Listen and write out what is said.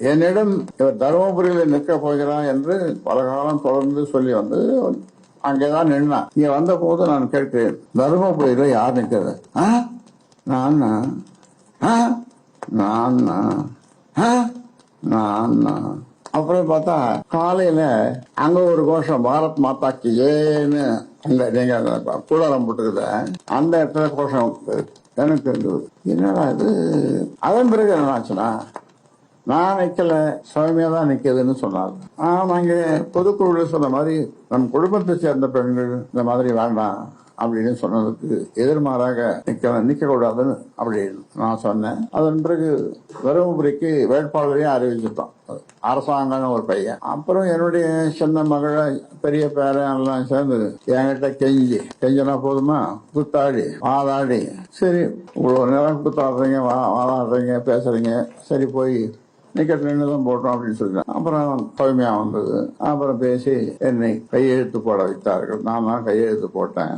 என்னிடம் இவர் தருமபுரியில் நிற்க போகிறார் என்று பல காலம் தொடர்ந்து சொல்லி வந்து அங்கேதான் நின்னான். இங்க வந்த போது நான் கேட்கிறேன் தருமபுரியில யார் நிற்கிறது? ஆ? நான் ஆ? ஆ? அப்புறம் பார்த்தா காலையில அங்க ஒரு கோஷம் பாரத் மாதாக்கு ஏன்னு அந்த நீங்க கூடாரம் போட்டுக்கிறத அந்த இடத்துல கோஷம் எனக்கு என்னடா இது? அதன் பிறகு என்ன ஆச்சுன்னா நான் நிக்கல சுவாமியா தான் நிக்குதுன்னு சொன்னார். ஆமா இங்க பொதுக்குழுல சொன்ன மாதிரி நம் குடும்பத்தை சேர்ந்த பெண்கள் இந்த மாதிரி வேண்டாம் அப்படின்னு சொன்னதுக்கு எதிர்மாறாக நிக்க நிக்க கூடாதுன்னு அப்படின்னு நான் சொன்னேன். அதன் பிறகு தருமபுரிக்கு வேட்பாளரையும் அறிவிச்சிட்டோம் அரசாங்கம்னு ஒரு பையன். அப்புறம் என்னுடைய சின்ன மகளை பெரிய பேரன் எல்லாம் சேர்ந்து என்கிட்ட கெஞ்சி கெஞ்சினா போதுமா? குத்தாடி வாதாடி. சரி இவ்வளவு நேரம் குத்தாடுறீங்க வா- வாதாடுறீங்க பேசுறீங்க. சரி போய் நிக்கெட் நின்று தான் போட்டோம் அப்படின்னு சொல்லிட்டேன் அப்புறம் பொறுமையா வந்தது. அப்புறம் பேசி என்னை கையெழுத்து போட வைத்தார்கள். நான் தான் கையெழுத்து போட்டேன்.